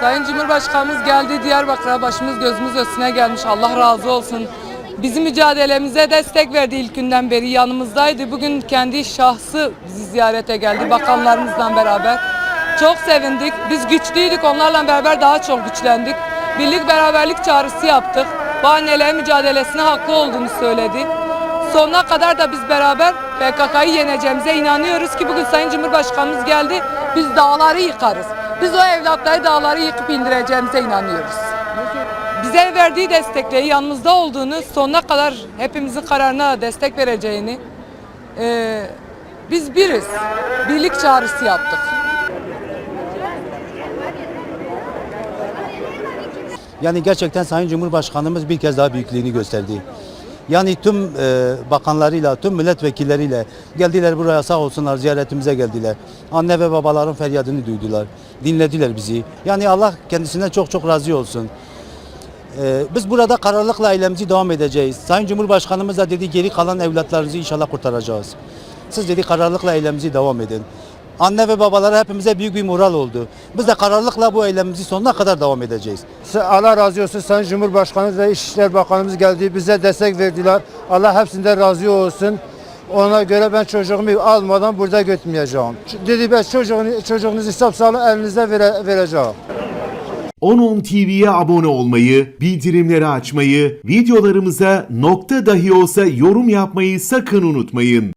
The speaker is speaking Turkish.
Sayın Cumhurbaşkanımız geldi Diyarbakır'a başımız gözümüz üstüne gelmiş. Allah razı olsun. Bizim mücadelemize destek verdi ilk günden beri yanımızdaydı. Bugün kendi şahsı bizi ziyarete geldi bakanlarımızla beraber. Çok sevindik. Biz güçlüydük. Onlarla beraber daha çok güçlendik. Birlik beraberlik çağrısı yaptık. Bahanelerin mücadelesine haklı olduğunu söyledi. Sonuna kadar da biz beraber PKK'yı yeneceğimize inanıyoruz ki bugün Sayın Cumhurbaşkanımız geldi. Biz dağları yıkarız. Biz o evlatları dağları yıkıp indireceğimize inanıyoruz. Bize verdiği destekle yanımızda olduğunu, sonuna kadar hepimizin kararına destek vereceğini, eee, biz biriz. Birlik çağrısı yaptık. Yani gerçekten Sayın Cumhurbaşkanımız bir kez daha büyüklüğünü gösterdi. Yani tüm e, bakanlarıyla, tüm milletvekilleriyle geldiler buraya sağ olsunlar ziyaretimize geldiler. Anne ve babaların feryadını duydular. Dinlediler bizi. Yani Allah kendisinden çok çok razı olsun. E, biz burada kararlılıkla eylemimizi devam edeceğiz. Sayın Cumhurbaşkanımız da dedi geri kalan evlatlarınızı inşallah kurtaracağız. Siz dedi kararlılıkla eylemimizi devam edin. Anne ve babalara hepimize büyük bir moral oldu. Biz de kararlılıkla bu eylemimizi sonuna kadar devam edeceğiz. Allah razı olsun Sayın Cumhurbaşkanımız ve İçişleri Bakanımız geldi. Bize destek verdiler. Allah hepsinden razı olsun. Ona göre ben çocuğumu almadan burada götürmeyeceğim. Dedi ben çocuğunu, çocuğunuzu hesap salın elinize vere, vereceğim. 10.10 TV'ye abone olmayı, bildirimleri açmayı, videolarımıza nokta dahi olsa yorum yapmayı sakın unutmayın.